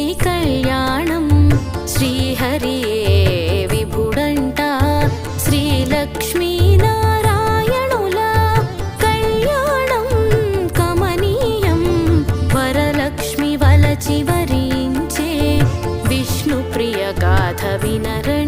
కళ్యాణం శ్రీహరియే విభుడంట. శ్రీలక్ష్మీనారాయణుల కళ్యాణం కమనీయం. వరలక్ష్మి వలచి వరించే. విష్ణు ప్రియ గాథ వినరండి